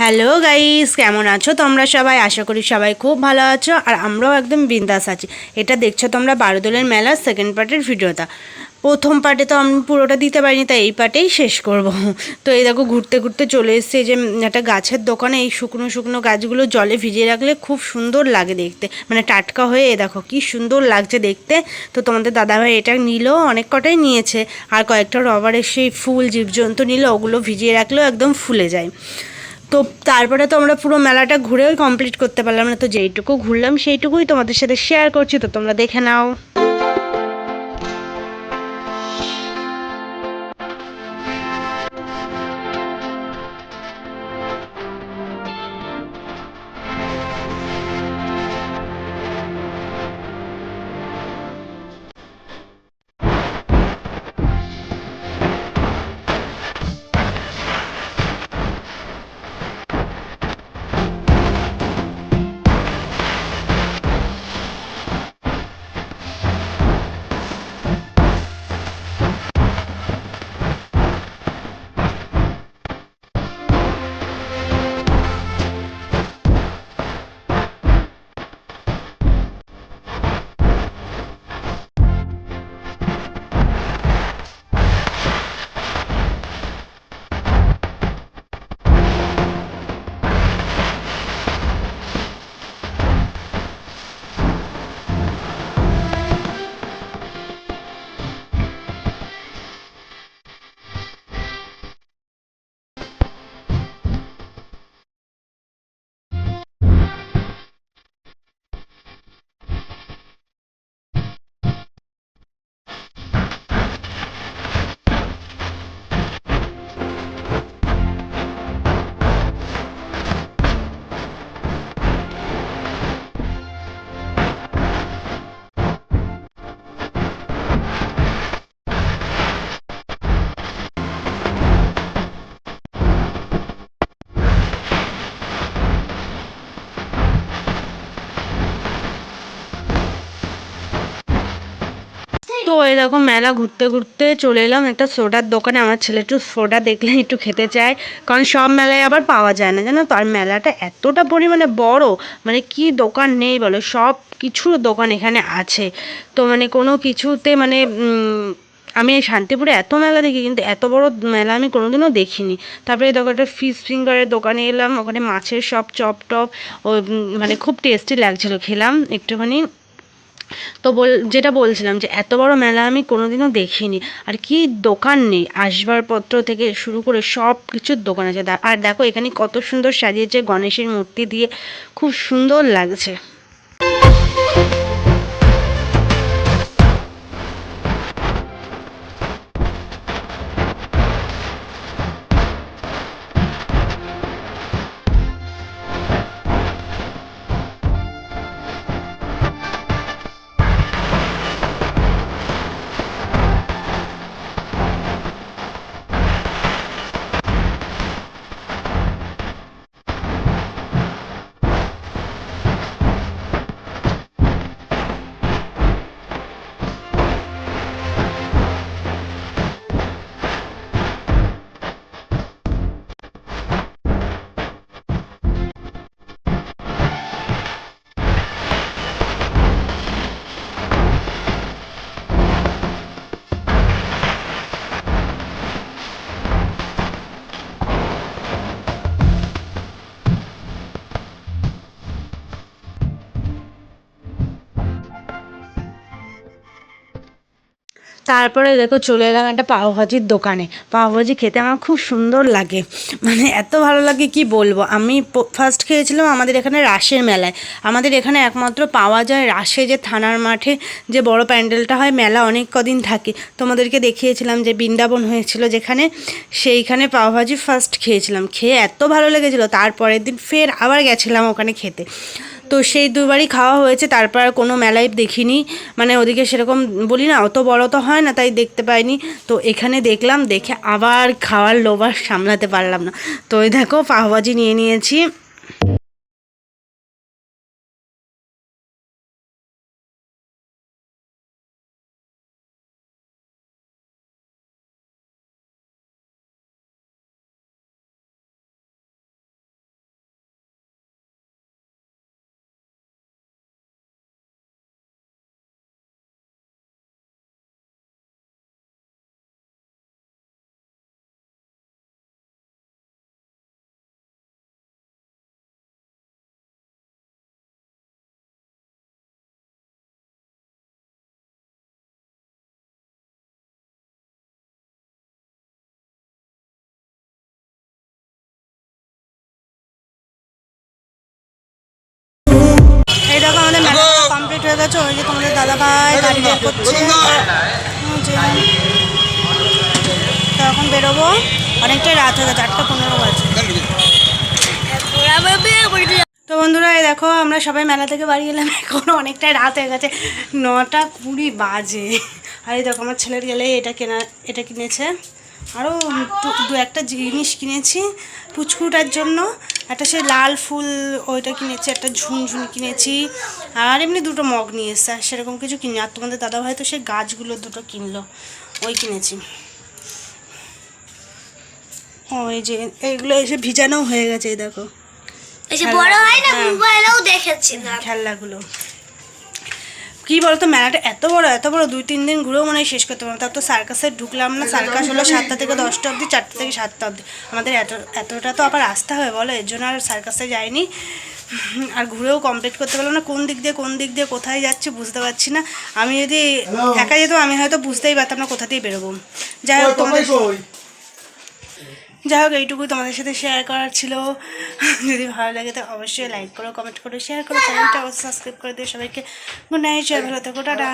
Hello guys, কেমন আছো তোমরা সবাই? আশা করি সবাই খুব ভালো আছো, আর আমরাও একদম বিন্দাস আছি। এটা দেখছ তোমরা বারোদোলের মেলার সেকেন্ড পার্টের ভিডিওটা। প্রথম পার্টে তো আমি পুরোটা দিতে পারিনি, তাই এই পার্টেই শেষ করব। তো এই দেখো ঘুরতে ঘুরতে চলে এসছে যে একটা গাছের দোকানে এই শুকনো শুকনো গাছগুলো জলে ভিজিয়ে রাখলে খুব সুন্দর লাগে দেখতে। মানে টাটকা হয়ে এ দেখো কি সুন্দর লাগছে দেখতে। তো তোমাদের দাদাভাই এটা নিল, অনেক কটাই নিয়েছে। আর কয়েকটা রবারের সেই ফুল জীবজন্তু নিল, ওগুলো ভিজিয়ে রাখলেও একদম ফুলে যায়। তো তারপরে তো আমরা পুরো মেলাটা ঘুরেও কমপ্লিট করতে পারলাম না। তো যেইটুকু ঘুরলাম, সেইটুকুই তোমাদের সাথে শেয়ার করছি। তো তোমরা দেখে নাও। তো এই দেখো মেলা ঘুরতে ঘুরতে চলে এলাম একটা সোডার দোকানে। আমার ছেলে একটু সোডা দেখলে একটু খেতে চায়, কারণ সব মেলায় আবার পাওয়া যায় না, জানো তো? আর মেলাটা এতটা পরিমাণে বড় মানে কি দোকান নেই বলো, সব কিছুর দোকান এখানে আছে। তো মানে কোনো কিছুতে মানে আমি এই শান্তিপুরে এত মেলা দেখি, কিন্তু এত বড় মেলা আমি কোনোদিনও দেখিনি। তারপরে দেখো একটা ফিশ ফিঙ্গারের দোকানে এলাম, ওখানে মাছের সব চপ টপ, ও মানে খুব টেস্টি লাগছিল, খেলাম একটুখানি। তো বল, যেটা বলছিলাম যে এত বড় মেলা আমি কোনোদিনও দেখিনি। আর কি দোকান নেই, আসবাবপত্র থেকে শুরু করে সব কিছুর দোকান আছে। আর দেখো এখানে কত সুন্দর সাজিয়েছে গণেশের মূর্তি দিয়ে, খুব সুন্দর লাগছে। তারপরে দেখো চলে এলাম একটা পাওভাজির দোকানে। পাওভাজি খেতে আমার খুব সুন্দর লাগে। মানে এত ভালো লাগে কি বলব? আমি ফার্স্ট খেয়েছিলাম আমাদের এখানে রাসের মেলায়। আমাদের এখানে একমাত্র পাওয়া যায় রাসে যে থানার মাঠে যে বড় প্যান্ডেলটা হয়, মেলা অনেক কদিন থাকে। তোমাদেরকে দেখিয়েছিলাম যে বৃন্দাবন হয়েছিল যেখানে, সেইখানে পাওভাজি ফার্স্ট খেয়েছিলাম। খেয়ে এত ভালো লেগেছিলো, তারপরের দিন ফের আবার গেছিলাম ওখানে খেতে। তো সেই দুবারই খাওয়া হয়েছে, তারপর আর কোনো মেলায় দেখিনি। মানে ওদিকে সেরকম বলি না, অত বড় তো হয় না, তাই দেখতে পাইনি। তো এখানে দেখলাম, দেখে আবার খাওয়ার লোভার সামলাতে পারলাম না। তো দেখো, পাওভাজি নিয়ে নিয়েছি। উঠে গেছে ওই যে তোমাদের দাদা ভাই গাড়ি বের করছে। তো এখন বেরোবো। অনেকটাই রাত হয়ে গেছে আটটা পনেরো বাজে। তো বন্ধুরা এই দেখো আমরা সবাই মেলা থেকে বাড়ি এলাম এখন অনেকটাই রাত হয়ে গেছে নটা কুড়ি বাজে। আর এই দেখো আমার ছেলের গেলে এটা কেনা এটা কিনেছে। আরও দু- একটা জিনিস কিনেছি পুচকুটার জন্য। একটা সে লাল ফুল ওইটা কিনেছি একটা ঝুনঝুন কিনেছি। আর এমনি দুটো মগ নিয়ে এসছে আর সেরকম কিছু কিনি আর তোমাদের দাদাভাই তো সে গাছগুলো দুটো কিনলো ওই কিনেছি। ওই যে এইগুলো এসে ভিজানো হয়ে গেছে এই দেখো। হয় খেলনাগুলো। কি বলতো মেলাটা এত বড় এত বড় দুই তিন দিন ঘুরেও মনে হয় শেষ করতে পারব তার তো সার্কাসে ঢুকলাম না সার্কাস হলো সাতটা থেকে দশটা অবধি চারটা থেকে সাতটা অবধি। আমাদের এত এতটা তো আবার আসতে হবে বলো এর জন্য আর সার্কাসে যাইনি। আর ঘুরেও কমপ্লিট করতে পারলাম না কোন দিক দিয়ে কোন দিক দিয়ে কোথায় যাচ্ছি বুঝতে পারছি না। আমি যদি একা যেতাম আমি হয়তো বুঝতেই পারতাম না কোথা দিয়ে বেরোবো। যাই হোক তোমাদের যাই হোক, এইটুকু তোমাদের সাথে শেয়ার করার ছিল। যদি ভালো লাগে, তো অবশ্যই লাইক করো কমেন্ট করো শেয়ার করো চ্যানেলটা অবশ্যই সাবস্ক্রাইব করে দিও সবাইকে। গুড নাইট ভালো থাকো, টাটা।